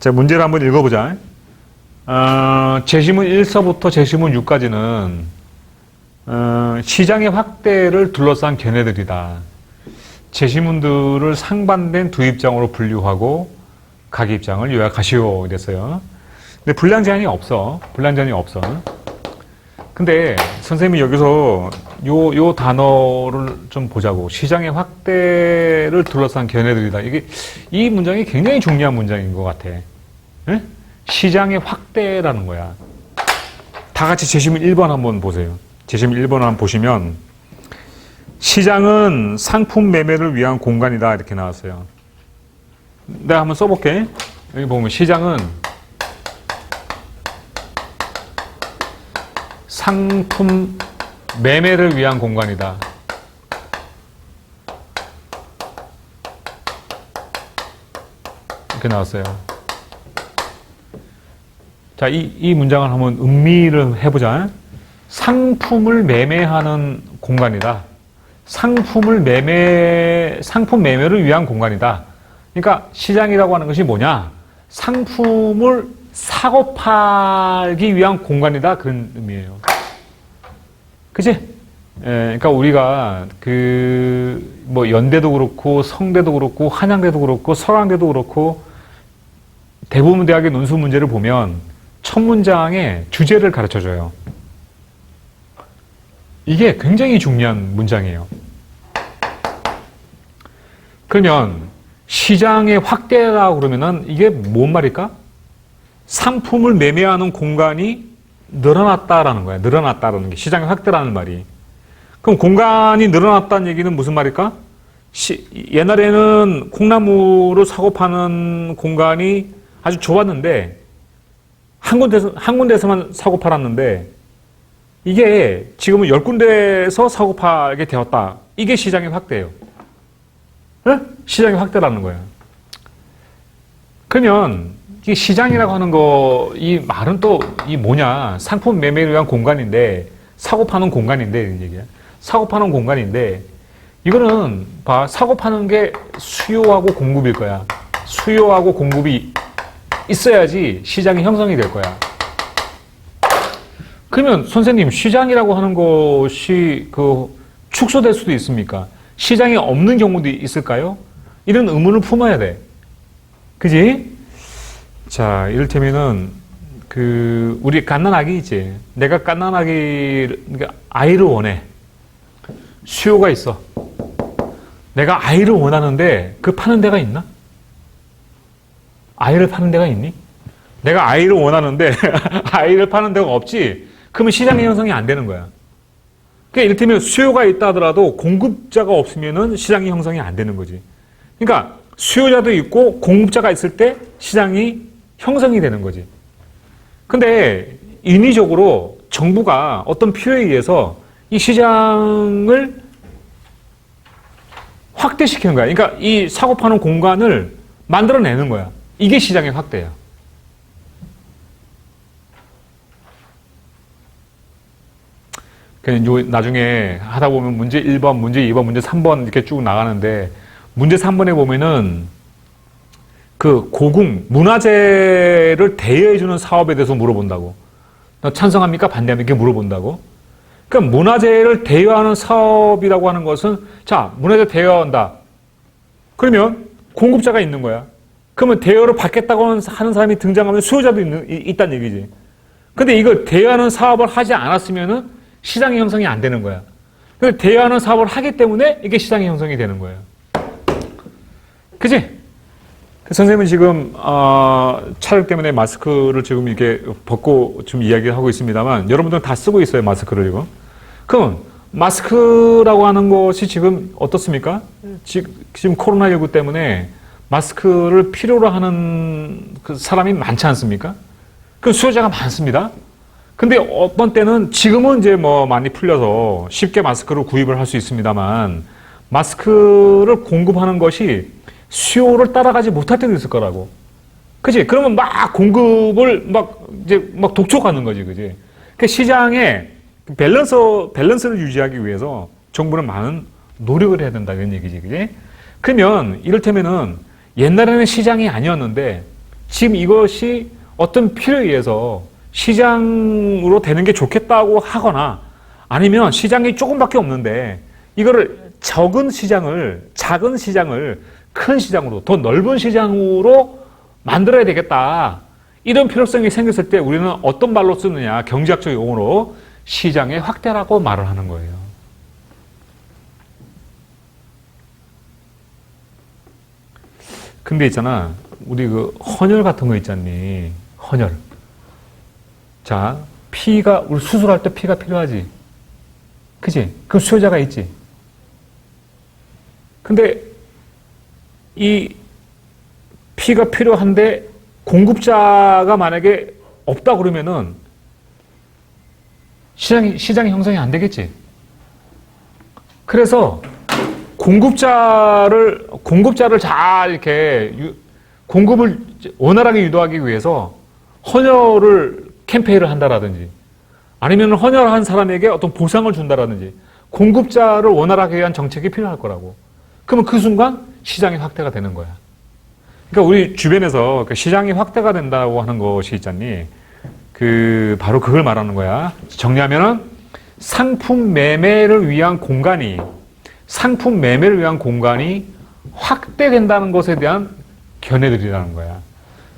자, 문제를 한번 읽어보자. 어, 제시문 1서부터 제시문 6까지는 어, 시장의 확대를 둘러싼 견해들이다. 제시문들을 상반된 두 입장으로 분류하고 각 입장을 요약하시오 이랬어요. 근데 분량 제한이 없어. 분량 제한이 없어. 근데 선생님이 여기서 요, 요 단어를 좀 보자고. 시장의 확대를 둘러싼 견해들이다. 이게, 이 문장이 굉장히 중요한 문장인 것 같아. 예? 시장의 확대라는 거야. 다 같이 제시문 1번 한번 보세요. 제시문 1번 한번 보시면, 시장은 상품 매매를 위한 공간이다. 이렇게 나왔어요. 내가 한번 써볼게. 여기 보면 시장은 상품 매매를 위한 공간이다. 이렇게 나왔어요. 자, 이, 이 문장을 한번 음미를 해보자. 상품을 매매하는 공간이다. 상품을 매매, 상품 매매를 위한 공간이다. 그러니까 시장이라고 하는 것이 뭐냐? 상품을 사고 팔기 위한 공간이다. 그런 의미예요. 그지? 예, 그러니까 우리가 그, 뭐, 연대도 그렇고, 성대도 그렇고, 한양대도 그렇고, 서강대도 그렇고, 대부분 대학의 논술 문제를 보면 첫 문장에 주제를 가르쳐 줘요. 이게 굉장히 중요한 문장이에요. 그러면 시장의 확대라고 그러면은 이게 뭔 말일까? 상품을 매매하는 공간이 늘어났다라는 거야. 늘어났다라는 게 시장의 확대라는 말이. 그럼 공간이 늘어났다는 얘기는 무슨 말일까? 시- 옛날에는 콩나물을 사고 파는 공간이 아주 좁았는데 한 군데서 한 군데서만 사고 팔았는데 이게 지금은 열 군데서 사고 팔게 되었다. 이게 시장의 확대예요. 예? 시장의 확대라는 거예요. 그러면 이 시장이라고 하는 거, 이 말은 또 이 뭐냐? 상품 매매를 위한 공간인데 사고 파는 공간인데 이런 얘기야. 사고 파는 공간인데 이거는 봐 사고 파는 게 수요하고 공급일 거야. 수요하고 공급이 있어야지 시장이 형성이 될 거야. 그러면 선생님 시장이라고 하는 것이 그 축소될 수도 있습니까? 시장이 없는 경우도 있을까요? 이런 의문을 품어야 돼. 그지? 자, 이를테면은 그 우리 갓난아기 있지. 내가 갓난아기 그러니까 아이를 원해. 수요가 있어. 내가 아이를 원하는데 그 파는 데가 있나? 아이를 파는 데가 있니? 내가 아이를 원하는데 아이를 파는 데가 없지. 그러면 시장의 형성이 안 되는 거야. 그러니까 이를테면 수요가 있다 하더라도 공급자가 없으면은 시장이 형성이 안 되는 거지. 그러니까 수요자도 있고 공급자가 있을 때 시장이 형성이 되는 거지. 근데 인위적으로 정부가 어떤 필요에 의해서 이 시장을 확대시키는 거야. 그러니까 이 사고 파는 공간을 만들어내는 거야. 이게 시장의 확대야. 나중에 하다 보면 문제 1번, 문제 2번, 문제 3번 이렇게 쭉 나가는데 문제 3번에 보면은 그 고궁 문화재를 대여해주는 사업에 대해서 물어본다고. 너 찬성합니까? 반대합니까? 이렇게 물어본다고. 그러니까 문화재를 대여하는 사업이라고 하는 것은 자 문화재 대여한다. 그러면 공급자가 있는 거야. 그러면 대여를 받겠다고 하는 사람이 등장하면 수요자도 있는, 이- 있다는 얘기지. 근데 이걸 대여하는 사업을 하지 않았으면은 시장의 형성이 안 되는 거야. 그 대여하는 사업을 하기 때문에 이게 시장의 형성이 되는 거예요. 그지? 그 선생님은 지금 어, 촬영 때문에 마스크를 지금 이렇게 벗고 좀 이야기를 하고 있습니다만 여러분들은 다 쓰고 있어요 마스크를 지금. 그럼 마스크라고 하는 것이 지금 어떻습니까? 지- 지금 코로나19 때문에 마스크를 필요로 하는 그 사람이 많지 않습니까? 그 수요자가 많습니다. 근데 어떤 때는 지금은 이제 뭐 많이 풀려서 쉽게 마스크를 구입을 할 수 있습니다만 마스크를 공급하는 것이 수요를 따라가지 못할 때도 있을 거라고. 그지? 그러면 막 공급을 막 이제 막 독촉하는 거지, 그지? 그 시장에 밸런스, 밸런스를 유지하기 위해서 정부는 많은 노력을 해야 된다, 이런 얘기지, 그지? 그러면 이를테면은 옛날에는 시장이 아니었는데 지금 이것이 어떤 필요에 의해서 시장으로 되는 게 좋겠다고 하거나 아니면 시장이 조금밖에 없는데 이거를 적은 시장을 작은 시장을 큰 시장으로 더 넓은 시장으로 만들어야 되겠다. 이런 필요성이 생겼을 때 우리는 어떤 말로 쓰느냐 경제학적 용어로 시장의 확대라고 말을 하는 거예요. 근데 있잖아 우리 그 헌혈 같은 거 있잖니 헌혈. 자 피가 우리 수술할 때 피가 필요하지. 그지? 그럼 수요자가 있지. 근데 이 피가 필요한데 공급자가 만약에 없다 그러면은 시장이 시장이 형성이 안 되겠지. 그래서 공급자를 공급자를 잘 이렇게 유- 공급을 원활하게 유도하기 위해서 헌혈을 캠페인을 한다라든지 아니면 헌혈한 사람에게 어떤 보상을 준다라든지 공급자를 원활하게 위한 정책이 필요할 거라고. 그러면 그 순간 시장이 확대가 되는 거야. 그러니까 우리 주변에서 그 시장이 확대가 된다고 하는 것이 있잖니. 그 바로 그걸 말하는 거야. 정리하면은 상품 매매를 위한 공간이 상품 매매를 위한 공간이 확대된다는 것에 대한 견해들이라는 거야.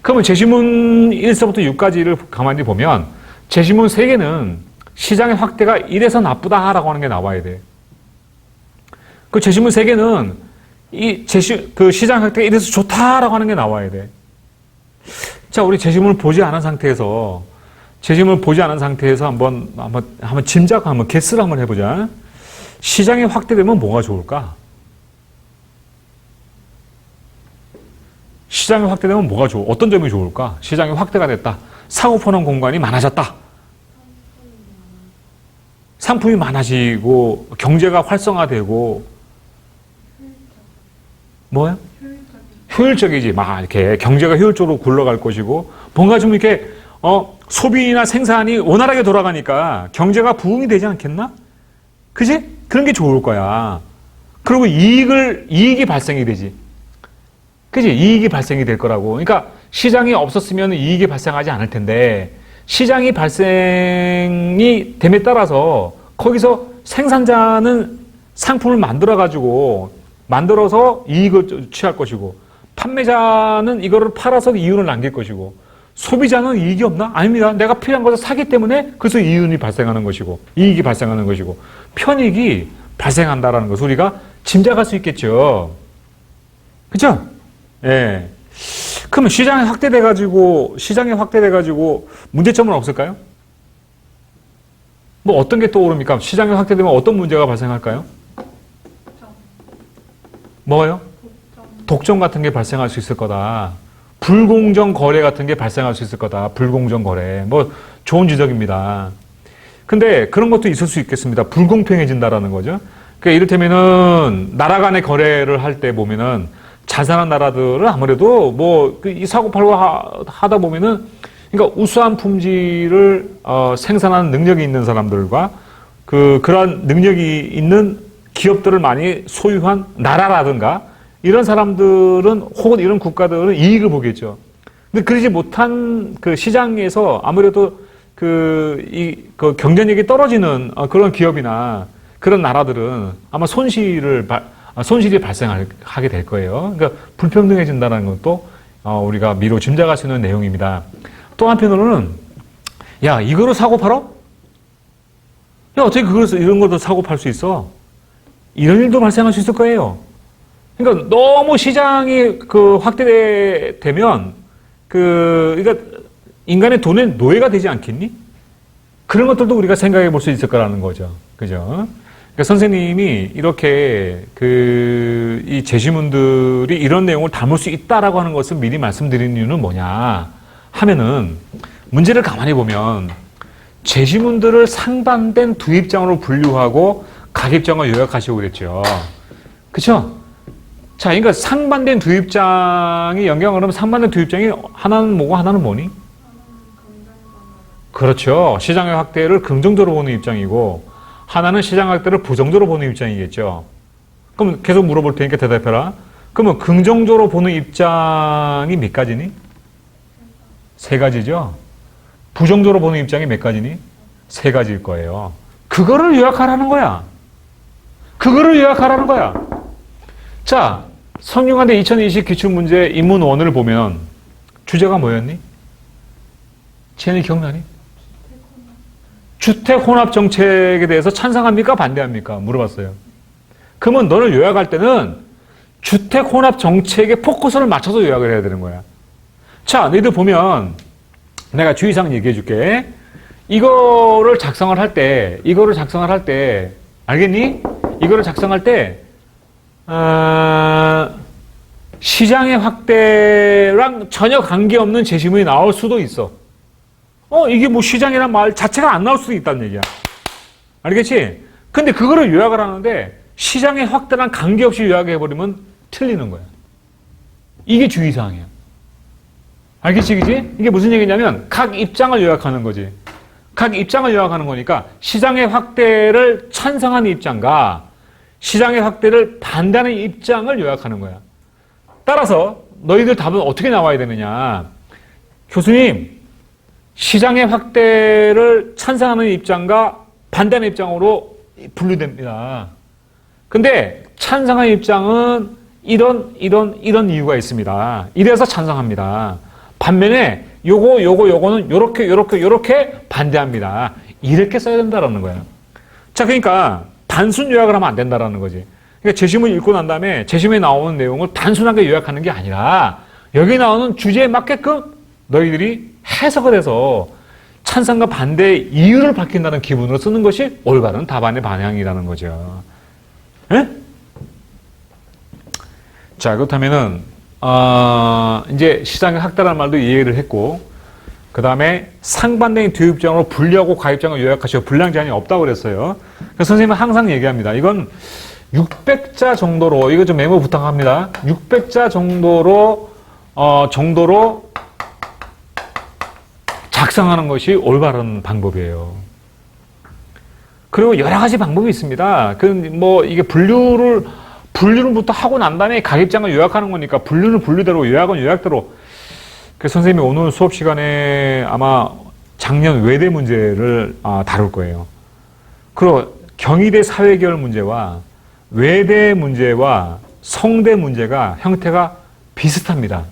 그러면 제시문 1서부터 6까지를 가만히 보면 제시문 3개는 시장의 확대가 이래서 나쁘다라고 하는 게 나와야 돼. 그 제시문 3개는 이 제시 그 시장 확대가 이래서 좋다라고 하는 게 나와야 돼. 자, 우리 제시문을 보지 않은 상태에서 제시문을 보지 않은 상태에서 한번 한번 한번 짐작 한번 개스를 한번 해보자. 시장이 확대되면 뭐가 좋을까? 시장이 확대되면 뭐가 좋? 어떤 점이 좋을까? 시장이 확대가 됐다. 사고 파는 공간이 많아졌다. 상품이 많아지고 경제가 활성화되고 뭐야? 효율적이지. 막 이렇게 경제가 효율적으로 굴러갈 것이고 뭔가 좀 이렇게 어 소비나 생산이 원활하게 돌아가니까 경제가 부흥이 되지 않겠나? 그지? 그런 게 좋을 거야. 그리고 이익을 이익이 발생이 되지. 그지? 이익이 발생이 될 거라고. 그러니까 시장이 없었으면 이익이 발생하지 않을 텐데 시장이 발생이 됨에 따라서 거기서 생산자는 상품을 만들어 가지고 만들어서 이익을 취할 것이고 판매자는 이거를 팔아서 이윤을 남길 것이고 소비자는 이익이 없나? 아닙니다. 내가 필요한 것을 사기 때문에 그래서 이윤이 발생하는 것이고 이익이 발생하는 것이고 편익이 발생한다라는 것을 우리가 짐작할 수 있겠죠. 그죠? 예. 그러면 시장이 확대돼 가지고 시장이 확대돼 가지고 문제점은 없을까요? 뭐 어떤 게 떠오릅니까? 시장이 확대되면 어떤 문제가 발생할까요? 뭐요? 독점 같은 게 발생할 수 있을 거다. 불공정 거래 같은 게 발생할 수 있을 거다. 불공정 거래. 뭐 좋은 지적입니다. 근데 그런 것도 있을 수 있겠습니다. 불공평해진다라는 거죠. 그러니까 이를테면은 나라 간의 거래를 할 때 보면은 자산한 나라들은 아무래도 뭐 이 사고 팔고 하, 다 보면은 그러니까 우수한 품질을 어, 생산하는 능력이 있는 사람들과 그 그러한 능력이 있는 기업들을 많이 소유한 나라라든가 이런 사람들은 혹은 이런 국가들은 이익을 보겠죠. 근데 그러지 못한 그 시장에서 아무래도 그, 이, 그 경쟁력이 떨어지는 어, 그런 기업이나 그런 나라들은 아마 손실을, 발- 아, 손실이 발생하게 될 거예요. 그러니까 불평등해진다는 것도 어, 우리가 미로 짐작할 수 있는 내용입니다. 또 한편으로는 야, 이거로 사고 팔어? 야, 어떻게 그걸, 이런 것도 사고 팔 수 있어? 이런 일도 발생할 수 있을 거예요. 그러니까 너무 시장이 그 확대되면 그 그러니까 인간의 돈의 노예가 되지 않겠니? 그런 것들도 우리가 생각해 볼 수 있을 거라는 거죠. 그죠? 그러니까 선생님이 이렇게 그 이 제시문들이 이런 내용을 담을 수 있다라고 하는 것을 미리 말씀드린 이유는 뭐냐 하면은 문제를 가만히 보면 제시문들을 상반된 두 입장으로 분류하고 각 입장을 요약하시고 그랬죠. 그렇죠? 자, 그러니까 상반된 두 입장이 영향을 하면 상반된 두 입장이 하나는 뭐고 하나는 뭐니? 그렇죠. 시장의 확대를 긍정적으로 보는 입장이고 하나는 시장 확대를 부정적으로 보는 입장이겠죠. 그럼 계속 물어볼 테니까 대답해라. 그러면 긍정적으로 보는 입장이 몇 가지니? 세 가지죠. 부정적으로 보는 입장이 몇 가지니? 세 가지일 거예요. 그거를 요약하라는 거야. 그거를 요약하라는 거야. 자, 성균관대 2020 기출문제 인문 1을 보면 주제가 뭐였니? 지현이 기억나니? 주택 혼합 정책에 대해서 찬성합니까? 반대합니까? 물어봤어요. 그러면 너를 요약할 때는 주택 혼합 정책에 포커스를 맞춰서 요약을 해야 되는 거야. 자, 너희들 보면 내가 주의사항 얘기해 줄게. 이거를 작성을 할 때, 이거를 작성을 할 때, 알겠니? 이거를 작성할 때, 어, 시장의 확대랑 전혀 관계없는 제시문이 나올 수도 있어. 어, 이게 뭐 시장이란 말 자체가 안 나올 수도 있다는 얘기야. 알겠지? 근데 그거를 요약을 하는데 시장의 확대랑 관계없이 요약해버리면 틀리는 거야. 이게 주의사항이야. 알겠지, 그지? 이게 무슨 얘기냐면 각 입장을 요약하는 거지. 각 입장을 요약하는 거니까 시장의 확대를 찬성하는 입장과 시장의 확대를 반대하는 입장을 요약하는 거야. 따라서 너희들 답은 어떻게 나와야 되느냐. 교수님, 시장의 확대를 찬성하는 입장과 반대하는 입장으로 분류됩니다. 근데 찬성하는 입장은 이런, 이런, 이런 이유가 있습니다. 이래서 찬성합니다. 반면에 요거, 요거, 요거는 요렇게, 요렇게, 요렇게 반대합니다. 이렇게 써야 된다라는 거예요. 자, 그러니까 단순 요약을 하면 안 된다라는 거지. 그러니까 제시문 읽고 난 다음에 제시문에 나오는 내용을 단순하게 요약하는 게 아니라 여기 나오는 주제에 맞게끔 너희들이 해석을 해서 찬성과 반대의 이유를 밝힌다는 기분으로 쓰는 것이 올바른 답안의 방향이라는 거죠. 예? 자, 그렇다면은, 어, 이제 시장의 확대라는 말도 이해를 했고, 그 다음에 상반된 두 입장으로 분류하고 가입장을 요약하시고 분량 제한이 없다고 그랬어요. 그래서 선생님은 항상 얘기합니다. 이건 600자 정도로, 이거 좀 메모 부탁합니다. 600자 정도로, 어, 정도로 작성하는 것이 올바른 방법이에요. 그리고 여러 가지 방법이 있습니다. 그 뭐 이게 분류를 분류를부터 하고 난 다음에 가입장을 요약하는 거니까 분류는 분류대로 요약은 요약대로. 그 선생님이 오늘 수업 시간에 아마 작년 외대 문제를 아, 다룰 거예요. 그리고 경희대 사회계열 문제와 외대 문제와 성대 문제가 형태가 비슷합니다.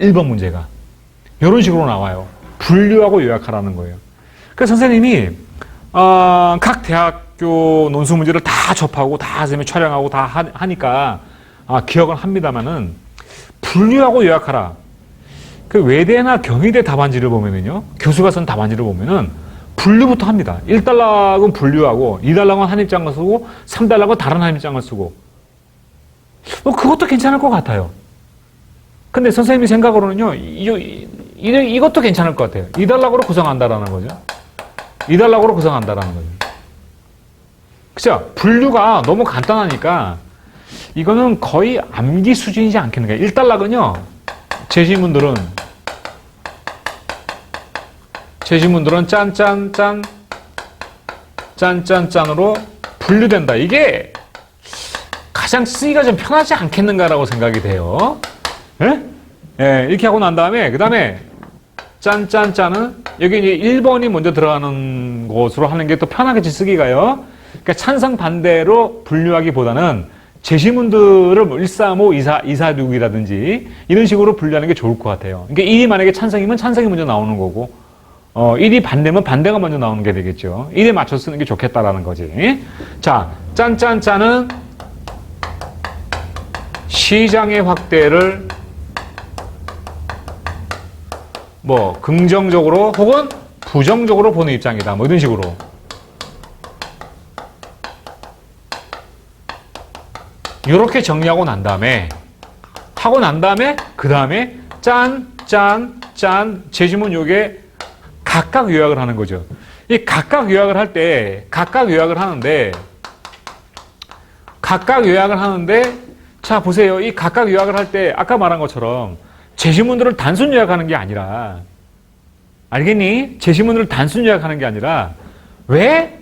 1번 문제가. 이런 식으로 나와요. 분류하고 요약하라는 거예요. 그래서 선생님이 어, 각 대학교 논술 문제를 다 접하고 다 선생님이 촬영하고 다 하, 니까 아, 기억은 합니다만은 분류하고 요약하라. 그 외대나 경희대 답안지를 보면은요, 교수가 쓴 답안지를 보면은 분류부터 합니다. 1단락은 분류하고 2단락은 한 입장을 쓰고 3단락은 다른 한 입장을 쓰고 뭐 그것도 괜찮을 것 같아요. 근데 선생님이 생각으로는요, 이, 이, 이 것도 괜찮을 것 같아요. 2단락으로 구성한다라는 거죠. 2단락으로 구성한다라는 거죠. 그죠? 분류가 너무 간단하니까 이거는 거의 암기 수준이지 않겠는가. 1단락은요, 제시문들은 제시문들은 짠짠짠 짠짠짠으로 분류된다. 이게 가장 쓰기가 좀 편하지 않겠는가라고 생각이 돼요. 예? 예, 이렇게 하고 난 다음에 그 다음에 짠짠짠은 여기 이제 1번이 먼저 들어가는 것으로 하는 게 또 편하겠지 쓰기가요. 그러니까 찬성 반대로 분류하기보다는 제시문들을 뭐 135, 24, 246이라든지 이런 식으로 분류하는 게 좋을 것 같아요. 그러니까 1이 만약에 찬성이면 찬성이 먼저 나오는 거고 어, 1이 반대면 반대가 먼저 나오는 게 되겠죠. 1에 맞춰 쓰는 게 좋겠다라는 거지. 자, 짠짠짠은 시장의 확대를 뭐 긍정적으로 혹은 부정적으로 보는 입장이다. 뭐 이런 식으로. 이렇게 정리하고 난 다음에 하고 난 다음에 그 다음에 짠, 짠, 짠 제주문 요게 각각 요약을 하는 거죠. 이 각각 요약을 할 때 각각 요약을 하는데 각각 요약을 하는데 자 보세요. 이 각각 요약을 할 때 아까 말한 것처럼 제시문들을 단순 요약하는 게 아니라 알겠니? 제시문들을 단순 요약하는 게 아니라 왜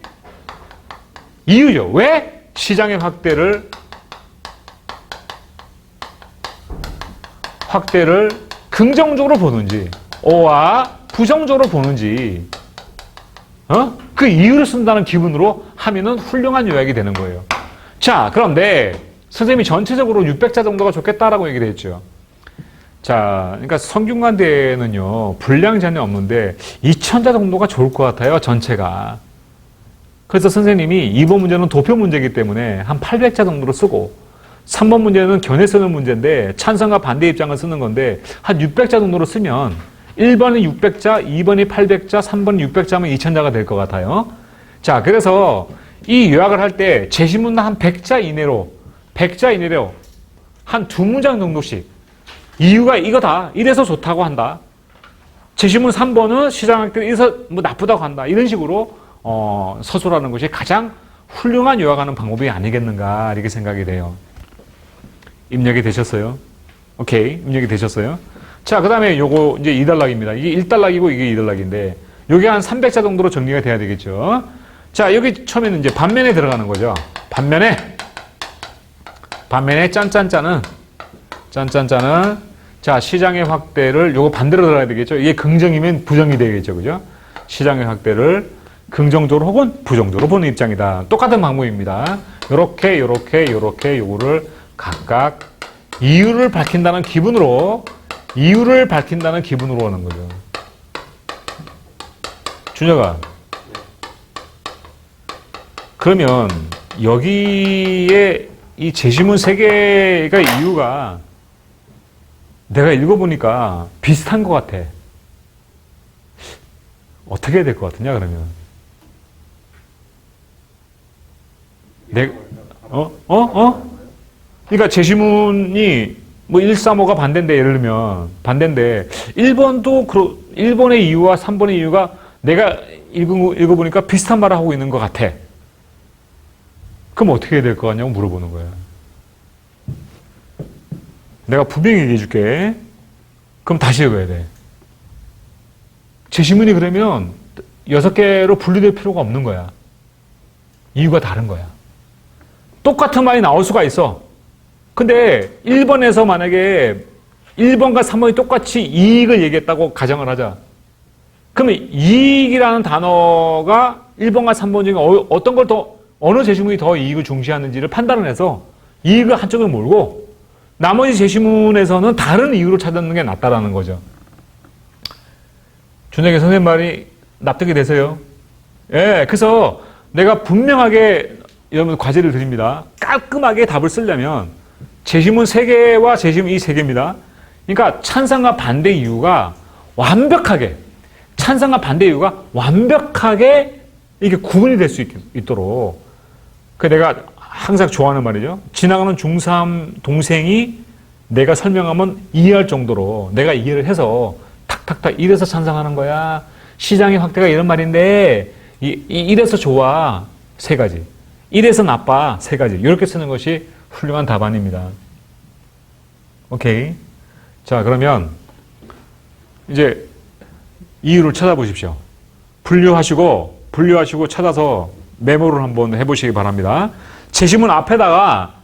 이유죠. 왜 시장의 확대를 확대를 긍정적으로 보는지 O와 부정적으로 보는지 어? 그 이유를 쓴다는 기분으로 하면은 훌륭한 요약이 되는 거예요. 자, 그런데 선생님이 전체적으로 600자 정도가 좋겠다라고 얘기를 했죠. 자, 그러니까 성균관대는요, 분량 전혀 없는데 2000자 정도가 좋을 것 같아요, 전체가. 그래서 선생님이 2번 문제는 도표 문제이기 때문에 한 800자 정도로 쓰고 3번 문제는 견해 쓰는 문제인데 찬성과 반대 입장을 쓰는 건데 한 600자 정도로 쓰면 1번이 600자, 2번이 800자, 3번이 600자면 2000자가 될 것 같아요. 자, 그래서 이 요약을 할 때 제시문은 한 100자 이내로 100자 이내로 한 두 문장 정도씩 이유가 이거다. 이래서 좋다고 한다. 제시문 3번은 시장학교 이래서 뭐 나쁘다고 한다. 이런 식으로 어, 서술하는 것이 가장 훌륭한 요약하는 방법이 아니겠는가 이렇게 생각이 돼요. 입력이 되셨어요? 오케이. 입력이 되셨어요? 자, 그 다음에 요거 이제 2단락입니다. 이게 1단락이고 이게 2단락인데 요게 한 300자 정도로 정리가 돼야 되겠죠. 자, 여기 처음에는 이제 반면에 들어가는 거죠. 반면에 반면에 짠짠짠은 짠짠짠은 자 시장의 확대를 요거 반대로 들어가야 되겠죠. 이게 긍정이면 부정이 되겠죠, 그죠? 시장의 확대를 긍정적으로 혹은 부정적으로 보는 입장이다. 똑같은 방법입니다. 요렇게 요렇게 요렇게 요거를 각각 이유를 밝힌다는 기분으로 이유를 밝힌다는 기분으로 하는 거죠. 준혁아. 그러면 여기에 이 제시문 세 개가 이유가 내가 읽어보니까 비슷한 것 같아. 어떻게 해야 될 것 같으냐, 그러면? 내, 어? 어? 어? 그러니까 제시문이 뭐 1, 3, 5가 반대인데, 예를 들면, 반대인데, 1번도, 그, 1번의 이유와 3번의 이유가 내가 읽은, 읽어보니까 비슷한 말을 하고 있는 것 같아. 그럼 어떻게 해야 될 것 같냐고 물어보는 거야. 내가 분명히 얘기해 줄게. 그럼 다시 읽어야 돼. 제시문이 그러면 여섯 개로 분리될 필요가 없는 거야. 이유가 다른 거야. 똑같은 말이 나올 수가 있어. 근데 1번에서 만약에 1번과 3번이 똑같이 이익을 얘기했다고 가정을 하자. 그러면 이익이라는 단어가 1번과 3번 중에 어- 어떤 걸 더, 어느 제시문이 더 이익을 중시하는지를 판단을 해서 이익을 한쪽에 몰고 나머지 제시문에서는 다른 이유로 찾는 게 낫다라는 거죠. 준혁이 선생님 말이 납득이 되세요? 예, 그래서 내가 분명하게 여러분 과제를 드립니다. 깔끔하게 답을 쓰려면 제시문 세개와 제시문 이 세개입니다 그러니까 찬성과 반대 이유가 완벽하게 찬성과 반대 이유가 완벽하게 이게 구분이 될 수 있도록 그 내가 항상 좋아하는 말이죠. 지나가는 중3 동생이 내가 설명하면 이해할 정도로 내가 이해를 해서 탁탁탁 이래서 찬성하는 거야. 시장의 확대가 이런 말인데 이, 이, 이래서 좋아 세 가지. 이래서 나빠 세 가지. 이렇게 쓰는 것이 훌륭한 답안입니다. 오케이. 자 그러면 이제 이유를 찾아보십시오. 분류하시고 분류하시고 찾아서 메모를 한번 해보시기 바랍니다. 제시문 앞에다가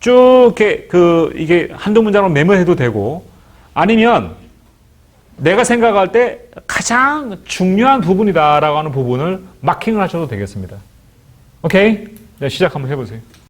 쭉 이렇게 그 이게 한두 문장으로 메모해도 되고 아니면 내가 생각할 때 가장 중요한 부분이다라고 하는 부분을 마킹을 하셔도 되겠습니다. 오케이? 네, 시작 한번 해보세요.